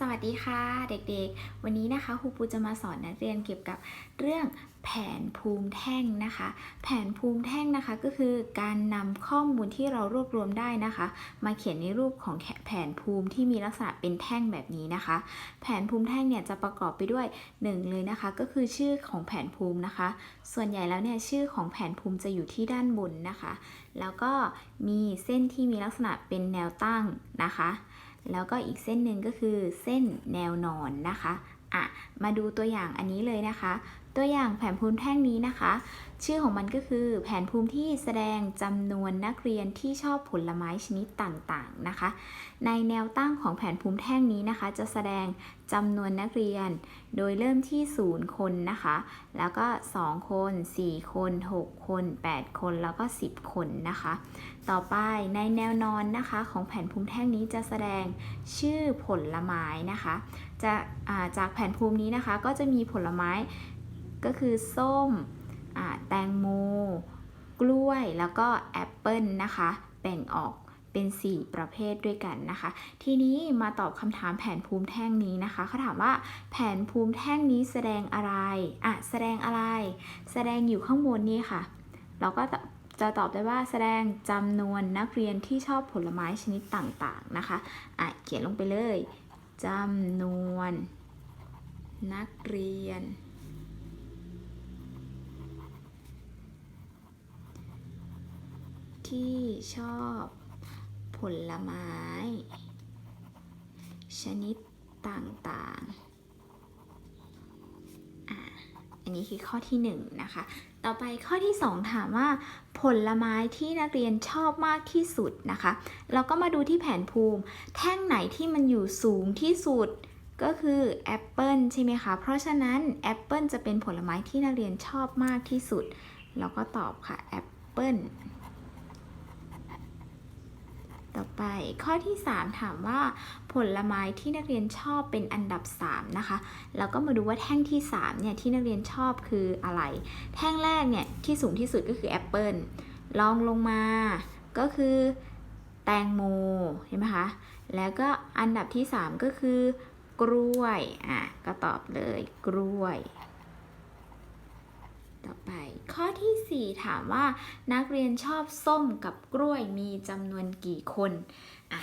สวัสดีค่ะเด็กๆ วันนี้นะคะครูปูจะมาสอนนักเรียนเกี่ยวกับเรื่องแผนภูมิแท่งนะคะ แผนภูมิแท่งนะคะก็คือการนำข้อมูลที่เรารวบรวมได้นะคะ มาเขียนในรูปของแผนภูมิที่มีลักษณะเป็นแท่งแบบนี้นะคะ แผนภูมิแท่งเนี่ยจะประกอบไปด้วยหนึ่งเลยนะคะ ก็คือชื่อของแผนภูมินะคะ ส่วนใหญ่แล้วเนี่ยชื่อของแผนภูมิจะอยู่ที่ด้านบนนะคะ แล้วก็มีเส้นที่มีลักษณะเป็นแนวตั้งนะคะ แล้วก็อีกเส้นหนึ่งก็คือเส้นแนวนอนนะคะอะมาดูตัวอย่างอันนี้เลยนะคะ ตัวอย่างแผนภูมิแท่งนี้นะคะ ชื่อของมันก็คือ แผนภูมิที่แสดงจำนวนนักเรียนที่ชอบผลไม้ชนิดต่างๆนะคะ ในแนวตั้งของแผนภูมิแท่งนี้นะคะ จะแสดงจำนวนนักเรียน โดยเริ่มที่ 0 คนนะคะ แล้วก็ 2 คน 4 คน 6 คน 8 คน แล้วก็ 10 คนนะคะ ต่อไปในแนวนอนนะคะของแผนภูมิแท่งนี้จะแสดงชื่อผลไม้นะคะ จะาจากแผนภูมินี้นะคะก็จะมีผลไม้ ก็คือส้มแตงโม กล้วยแล้วก็แอปเปิลนะคะแบ่งออกเป็น 4 ประเภทด้วยกันนะคะ ทีนี้มาตอบคำถามแผนภูมิแท่งนี้นะคะเขาถามว่าแผนภูมิแท่งนี้แสดงอะไรอะแสดงอะไร แสดงอยู่ข้างบนนี่ค่ะ เราก็จะจะตอบได้ว่าแสดงจำนวนนักเรียนที่ชอบผลไม้ชนิดต่างๆนะคะอะเขียนลงไปเลยจำนวนนักเรียน ที่ชอบผลไม้ ชนิดต่างๆ อันนี้คือข้อที่หนึ่งนะคะ ต่อไปข้อที่ 2 ถามว่า ผลไม้ที่นักเรียนชอบมากที่สุดนะคะ เราก็มาดูที่แผนภูมิ แท่งไหนที่มันอยู่สูงที่สุดก็คือแอปเปิลใช่ไหมคะ เพราะฉะนั้นแอปเปิลจะเป็นผลไม้ที่นักเรียนชอบมากที่สุด เราก็ตอบค่ะแอปเปิล ต่อไป ข้อที่ 3 ถามว่าผลไม้ที่นักเรียนชอบเป็นอันดับ 3 นะคะ เราก็มาดูว่าแท่งที่3เนี่ยที่นักเรียนชอบคืออะไร แท่งแรกเนี่ยที่สูงที่สุดก็คือแอปเปิลลองลงมาก็คือแตงโมเห็นไหมคะ แล้วก็อันดับที่ 3 ก็คือกล้วย อะ ก็ตอบเลยกล้วย ต่อไป ข้อทีสี่ 4 ถามว่า นักเรียนชอบส้มกับกล้วยมีจำนวนกี่คนอะ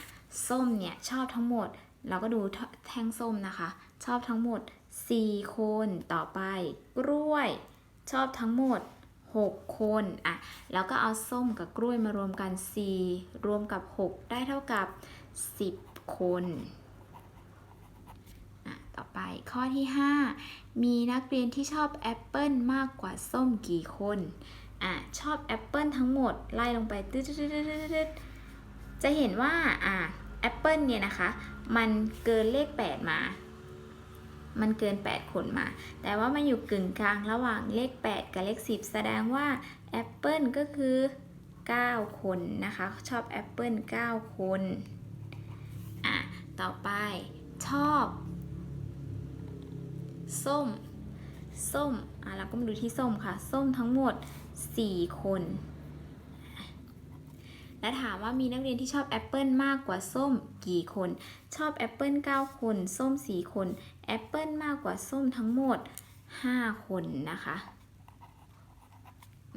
ส้มเนี่ยชอบทั้งหมด เราก็ดูแท่งส้มนะคะ ชอบทั้งหมด 4 คนต่อไป กล้วย ชอบทั้งหมด 6 คนอะแล้วก็เอาส้มกับกล้วยมารวมกัน 4 รวมกับ 6 ได้เท่ากับ 10 คน ต่อไปข้อที่ 5 มีนักเรียนที่ชอบแอปเปิลมากกว่าส้มกี่คน อะ ชอบแอปเปิลทั้งหมด ไล่ลงไปตึ๊ดๆๆๆจะเห็นว่า อะแอปเปิลเนี่ยนะคะ มันเกินเลข 8 มา มันเกิน 8 คนมา แต่ว่ามันอยู่กึ่งกลางระหว่างเลข 8 กับเลข 10 แสดงว่าแอปเปิลก็คือ 9 คนนะคะ ชอบแอปเปิล9คน อะ ต่อไปชอบ ส้ม ส้ม อะเราก็มาดูที่ส้มค่ะ ส้มทั้งหมด 4 คน และถามว่ามีนักเรียนที่ชอบแอปเปิลมากกว่าส้มกี่คน ชอบแอปเปิล9คน ส้ม 4 คน แอปเปิลมากกว่าส้มทั้งหมด 5 คนนะคะ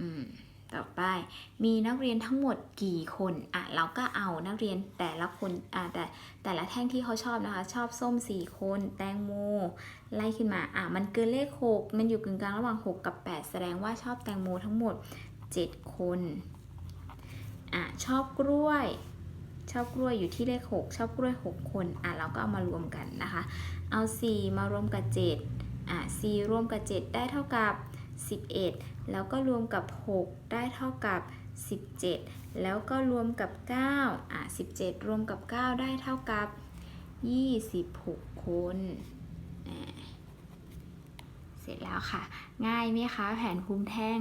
อืม ต่อไปมีนักเรียนทั้งหมดกี่คนอะเราก็เอานักเรียนแต่ละคนอะแต่แต่ละแท่งที่เขาชอบนะคะ ชอบส้ม 4 คน แตงโมไล่ขึ้นมาอะมันเกินเลข 6 มันอยู่กึ่งกลางระหว่าง 6 กับ 8 แสดงว่าชอบแตงโมทั้งหมด 7 คนอะชอบกล้วย ชอบกล้วยอยู่ที่เลข 6 ชอบกล้วย 6 คนอะเราก็เอามารวมกันนะคะ เอา 4 มารวมกับ7อะ4รวมกับ 7 ได้เท่ากับ 11 แล้วก็รวมกับ 6 ได้เท่ากับ 17 แล้วก็รวมกับ 9 อะ 17 รวมกับ 9 ได้เท่ากับ 26 คนเสร็จแล้วค่ะ ง่ายไหมคะ แผนภูมิแท่ง